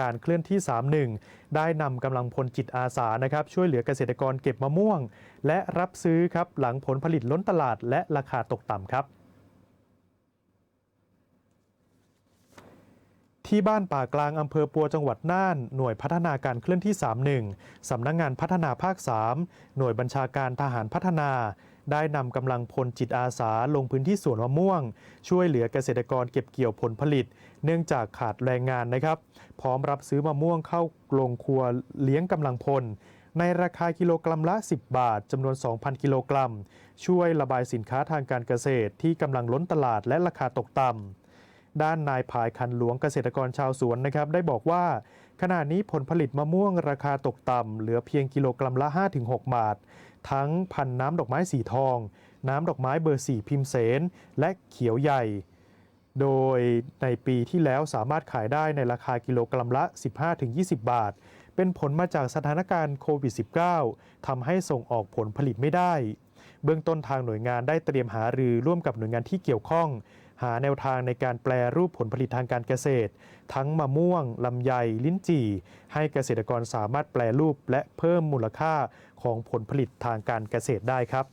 การเคลื่อนที่ 31 ได้นำกำลังพลจิตอาสานะครับช่วยเหลือเกษตรกรเก็บมะม่วง และรับซื้อครับหลังผลผลิตล้นตลาดและราคาตกต่ำครับ ที่บ้านป่ากลางอำเภอปัวจังหวัดน่าน หน่วยพัฒนาการเคลื่อนที่ 31 สำนักงงานพัฒนาภาค 3 หน่วยบัญชาการทหารพัฒนา ได้นำกำลังพลจิตอาสาลงพื้นที่สวนมะม่วง ช่วยเหลือเกษตรกรเก็บเกี่ยวผลผลิต เนื่องจากขาดแรงงานนะครับ พร้อมรับซื้อมะม่วงเข้าโรงครัวเลี้ยงกำลังพล ในราคากิโลกรัมละ 10 บาทจำนวน 2,000 กิโลกรัม ช่วยระบายสินค้าทางการเกษตรที่กำลังล้นตลาดและราคาตกต่ำด้านนายผายคันหลวงเกษตรกรชาวสวนนะครับ ได้บอกว่า ขณะนี้ผลผลิตมะม่วงราคาตกต่ำเหลือเพียงกิโลกรัมละ 5-6 บาท ทั้งพันน้ำดอกไม้สีทอง น้ำดอกไม้เบอร์สี่พิมเสน และเขียวใหญ่ โดยในปีที่แล้วสามารถขายได้ในราคากิโลกรัมละ 15-20 บาท เป็นผลมาจากสถานการณ์โควิด -19 ทำให้ส่งออกผลผลิตไม่ได้ เบื้องต้นทางหน่วยงานได้เตรียมหารือร่วมกับหน่วยงานที่เกี่ยวข้อง หาแนวทางในการแปลรูปผลผลิตทางการเกษตร ทั้งมะม่วง ลำไย ลิ้นจี่ ให้เกษตรกรสามารถแปลรูปและเพิ่มมูลค่าของผลผลิตทางการเกษตรได้ครับ